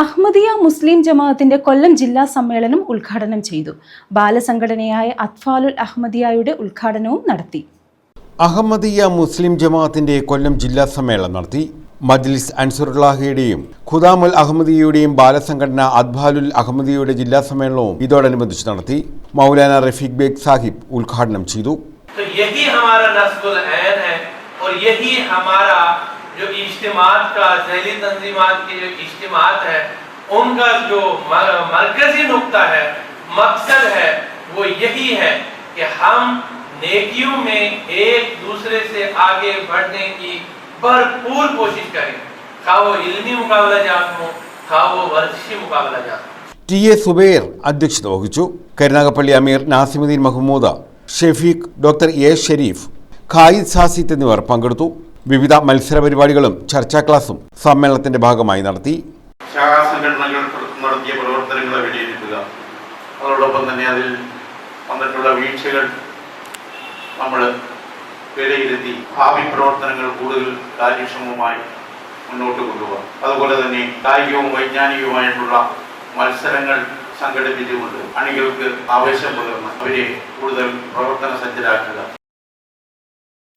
അഹമ്മദിയ മുസ്ലിം ജമാഅത്തിന്റെ കൊല്ലം ജില്ലാ സമ്മേളനം ഉദ്ഘാടനം ചെയ്തു. ബാലസംഘടനയായ അത്ഫാലുൽ അഹമ്മദിയയുടെ ഉദ്ഘാടനവും നടത്തി. അഹമ്മദിയ മുസ്ലിം ജമാഅത്തിന്റെ കൊല്ലം ജില്ലാ സമ്മേളനം നടത്തി. മജ്ലിസ് അൻസുറുല്ലാഹയുടെയും ഖുദാമുൽ അഹമ്മദിയുടെയും ബാലസംഘടന അദ്ബാലുൽ അഹമ്മദിയുടെ ജില്ലാ സമ്മേളനവും ഇതോടനുബന്ധിച്ച് നടത്തി. മൗലാന റഫീഖ് ബേഗ് സാഹിബ് ഉദ്ഘാടനം ചെയ്തു. तो यही हमारा नस्बुल ऐन है और यही हमारा जो इज्तिमात का जहली तंजीमात के जो इज्तिमात है उनका जो मर- मरकजी नुक्ता है मकसद है वो यही है कि हम नेकियों में एक दूसरे से आगे बढ़ने की भरपूर कोशिश करें खा वो इल्मी मुकाबला जात हो खा वो वर्जिशी मुकाबला जात हो ടി എ സുബൈർ അധ്യക്ഷത വഹിച്ചു കരുനാഗപ്പള്ളി അമീർ നാസിമുദ്ദീൻ മഹമ്മൂദ ഷെഫീഖ് ഡോക്ടർ എ ഷെരീഫ് ഖായിദ് സാസിത്ത് എന്നിവർ പങ്കെടുത്തു വിവിധ മത്സര പരിപാടികളും ചർച്ചാ ക്ലാസും സമ്മേളനത്തിന്റെ ഭാഗമായി നടത്തി. ശാഖാ സംഘടനകൾ പ്ര- നടത്തിയ പ്രവർത്തനങ്ങളെ വിലയിരുത്തുക. അതോടൊപ്പം തന്നെ അതിൽ വന്നിട്ടുള്ള വീഴ്ചകൾ നമ്മൾ വിലയിരുത്തി ഭാവി പ്രവർത്തനങ്ങൾ കൂടുതൽ കാര്യക്ഷമമായി മുന്നോട്ട് കൊണ്ടുപോകാം. അതുപോലെ തന്നെ കായികവും വൈജ്ഞാനികവുമായിട്ടുള്ള മത്സരങ്ങൾ സംഘടിപ്പിച്ചുകൊണ്ട് അണികൾക്ക് ആവേശം പകർന്ന് അവരെ കൂടുതൽ പ്രവർത്തന സജ്ജരാക്കുക